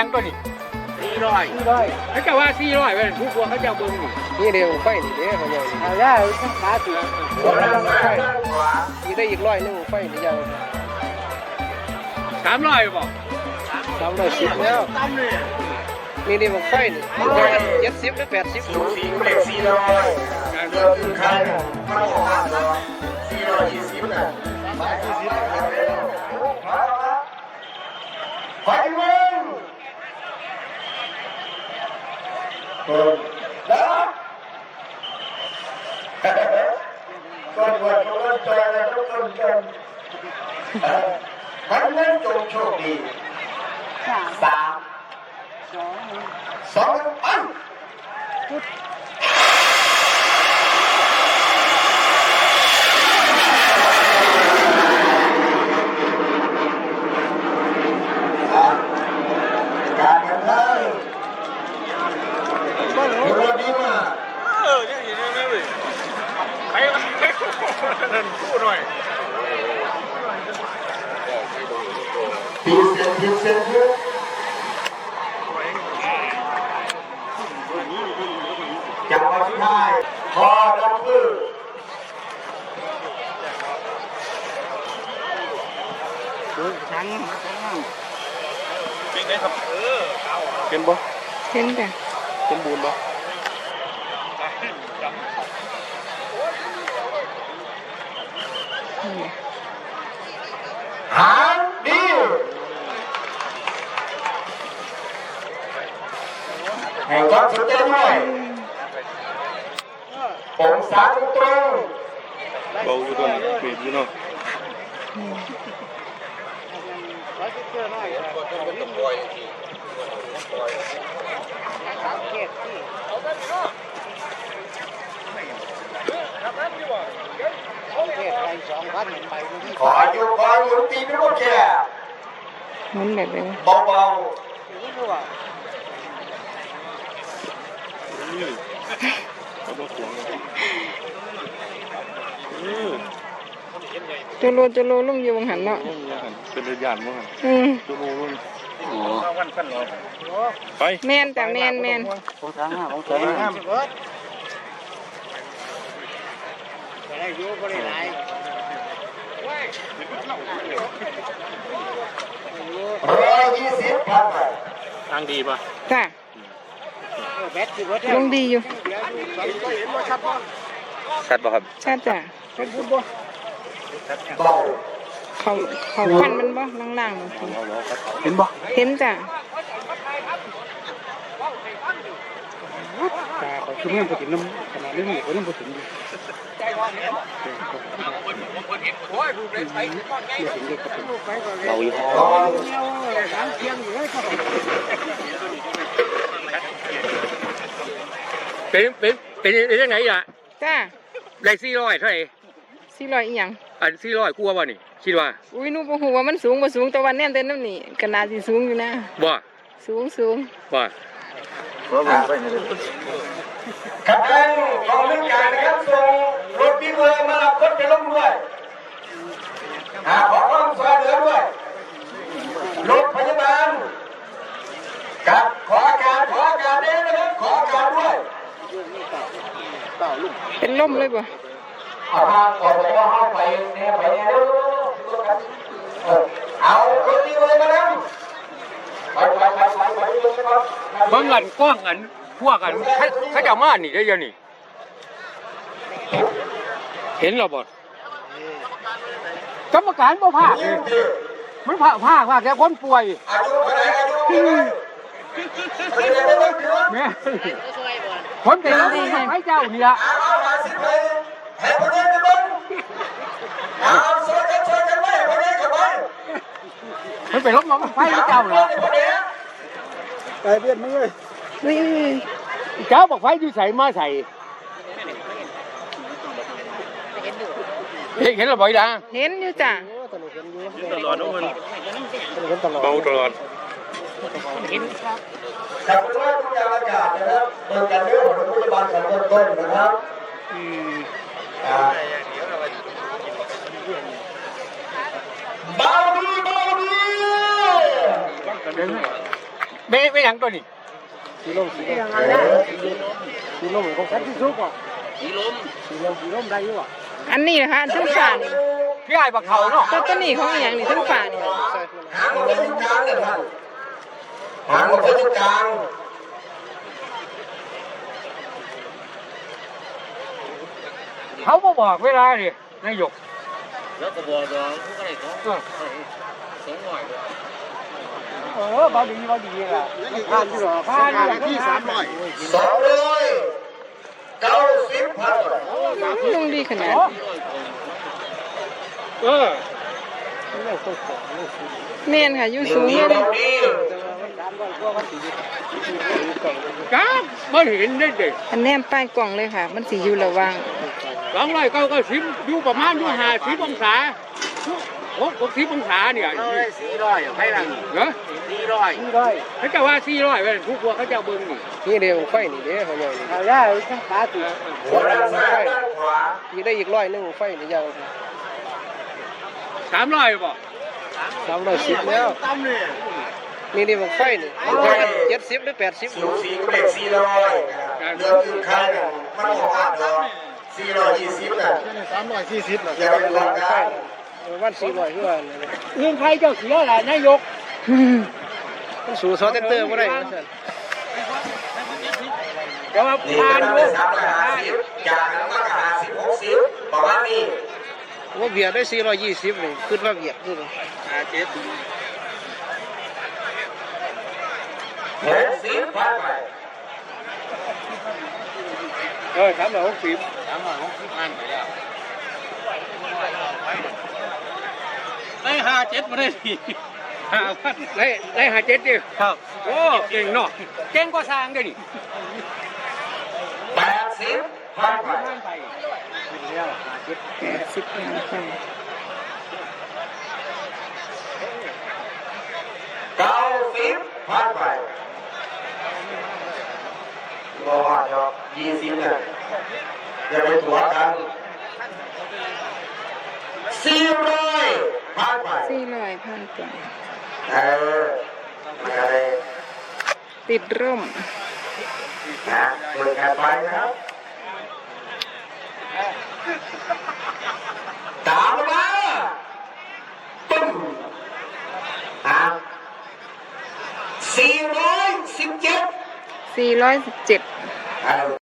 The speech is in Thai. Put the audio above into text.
ยังตัวนี้สี่ร้อยสี่ร้อยเขาจะว่าสี่ร้อยเป็นผู้กลัวเขาจะเอาเบิ้งนี่นี่เดียวไฟนี่เด้เขาใหญ่เอาได้ขาสิไฟนี่ได้อีกร้อยหนึงไฟนี่ยังสามร้อยบอกสามร้อยสิบแล้วตั้มเลยนี่เดียวไฟนี่เจ็ดสิบหรือแปดสิบสูสีเด็กสี่ร้อย ก่อนวันก่อนจอยแล้วทุกคนจนวันนั้นจงโชคดีสามสองอัน การเงินเลยคุณรถดีมาก เออยังอยู่นี่เลยไป นั่นพูดหน่อยพีเซนพีเซนพีจังหวะสุดท้ายพอดับคือทั้งเป็นไงครับ เออเอาเป็นบ่เห็นจ้ะเป็นบูนบ่ นี่ไง หางดีแห่งความสนใจด้วยองศาตรงเบาอยู่ตัวนี้เบรกอยู่เนาะร้อยสิบเก้าน้อยลิ้นสัง เที่สังเกตไปสองพันไปที่ขออยู่ขออยู่ตีไม่รู้แก่หมุนแบบนี้เบานี่รู้ว่าจะโลจะโลลุ่มอยู่บางหันเนาะเป็นระยานมั้งอืมตัวโน้นวันขั้นหรอไปแมนจ้ะแมนแมนของทางห้าของทางห้าเบิดจะได้ อยู่บ่ได้หลายๆร้อยยี่สิบพันไปทางดีป่ะจ้ะแบตสิเบิดลงดีอยู่เดี๋ยวอยู่สองก็เห็นว่าชัดบ่ชัดป่ะครับชัดจ้ะเป็นพุ่นบ่เบาเขาเขาควันมันบ่ล่างๆมันเห็นป่ะเห็นจ้ะตาเขาคือเมื่อไปถึงน้ำขนาดนี้ก็น้ำไปถึงอยู่ เราอยู่ร้อยเดียวสามเทียงอยู่เลยครับเป็นเป็นเป็นเป็นยังไงอะจ้ะได้สี่ร้อยเท่าไหร่สี่ร้อยอีหยังอันสี่ร้อยกลัวป่ะนี่คิดว่า อุ้ยหนูบ่ฮู้ว่ามันสูงบ่สูงแต่ว่าแน่นแต่น้ำนี่ก็น่าสิสูงอยู่นะบ่สูงสูงบ่ครับท่านกองบริการนะครับส่ง รถพี่เบอร์มารับคนไปลงด้วยหาขอความช่วยเหลือด้วยรถพยาบาลกับขออาการขออาการเองนะครับ ขออาการด้วยเป็นลมเลยบ่เอาทางออกไปว่าเข้าไปเนี่ยไปเนี่ยเร็วเออเอารถพี่เบอร์มาแล้วไปไปไปไปไปไปไปเบิ่งกันกว้างกันพวกกันเขาเขาจะมานี่ได้ยังนี่ เห็นเราบ่กรรมการบ่ภาคเลยมันภาคภาคภาคแค่คนป่วยอายุเท่าไหร่อายุเท่าไหร่อายุเท่าไหร่อายุเท่าไหร่แม่คนเป็นแล้วให้เจ้านี่ละเอาเอามาสิไปให้พวกนี้ไปบ้างเอาช่วยกันช่วยกันไว้พวกนี้กันไว้มันเป็นรถมอเตอร์ไซค์ให้เจ้าเหรอพวกนี้ไปเบียดมึงเลยอุ้ยเจ้าบอกไฟอยู่ใส่มาใส่ เห็นเห็นหรือบ่อยดังเห็นอยู่จ้ะตลอดทุกคนเห็นตลอดเบาตลอดขับรถทุกอย่างอากาศนะครับเปิดกันเรื่องของพยาบาลขั้นต้นๆนะครับอ่าเบาดีเบาดีไม่ไม่หยังตัวนี้สีลมสียังไงนะสีลมของฉันที่สุกอะสีลมสีลมสีลมได้อยู่อะ อันนี้นะคะอันทั้งฝ่านี่พี่ไอ้บักเขาเนาะตัวตัวนี้ของอหย่างนี่ทั้งฝ่านี่หางมันเป็นกลางเลยท่านหางมันเป็นกลางเขาบ่บอกเวลาดินายกแล้วก็บอกน้องผู้ใดเขาเออสองหน่อยเออบ่ดีบ่ดีล่ะผ่านอยู่หรอผ่านที่สามหน่อยสองร้อย เก้าสิบพันลุงดีขนาดเออแม่นค่ะอยู่สูงดีเลยตรงนี้จ้าบ่เห็นได้เด็กอันแนมป้ายกล่องเลยค่ะ มันสิอยู่ระหว่างสองร้อยเก้าเก้าสิบอยู่ประมาณอยู่ห้าสิบองศา หกหกสิบองศาเนี่ยสี่ร้อยให้หลังเนาะสี่ร้อยเขาจะว่าสี่ร้อยเป็นผู้กลัวเขาจะเบิ่งนี่นี่เดียวไฟนี่เด้เขาใหญ่นี่เอาได้ทั้งขาติดหัวด้านซ้ายด้านขวาอีกได้อีกร้อยหนึงไฟนี่ยังสามร้อยบ่สามร้อยสิบแล้วตั้มเลยนี่เดียวไฟนี่เจ็ดสิบหรือแปดสิบสูงสีก็เลขสี่ร้อยเรื่องอื่นใครเนี่ยมันบอกว่าเนาะสี่ร้อยยี่สิบน่ะสามร้อยสี่สิบเหรออย่าไปหลอกกัน วันสี่ร้อยคือว่าเรื่องใครเจ้าเสียล่ะนายกมันสู่ซอเตเตอร์บ่ได้ว่าซั่นแต่ว่านี่ผ่านก็อได้ยู่สามร้อยห้าสิบจากนั้นก็ห้าสิบหกสิบประมาณนี้ว่าเบียดได้สี่ร้อยยี่สิบนี่คิดว่าเบียดคือหกสิบพันไปเออสามร้อยหกสิบสามร้อยหกสิบพันไปแล้วได้ ห้าเจ็ดมาได้ดีห้าพันได้ได้ห้าเจ็ดดิครับโอ้เก่งเนาะเก่งกว่าสร้างเด้อนี่แปดสิบพันไปแปดสิบล้านค่ะเก้าสิบพันไปบอกว่าเนาะยี่สิบเนี่ยอย่าไปถัวกันสี่ร้อยพันไป สี่ร้อยพันกว่าเออมันอะไรติดร่มนะมือกันไปนะครับตามมาปึ้มอะสี่ร้อยสิบเจ็ดสี่ร้อยสิบเจ็ดเออ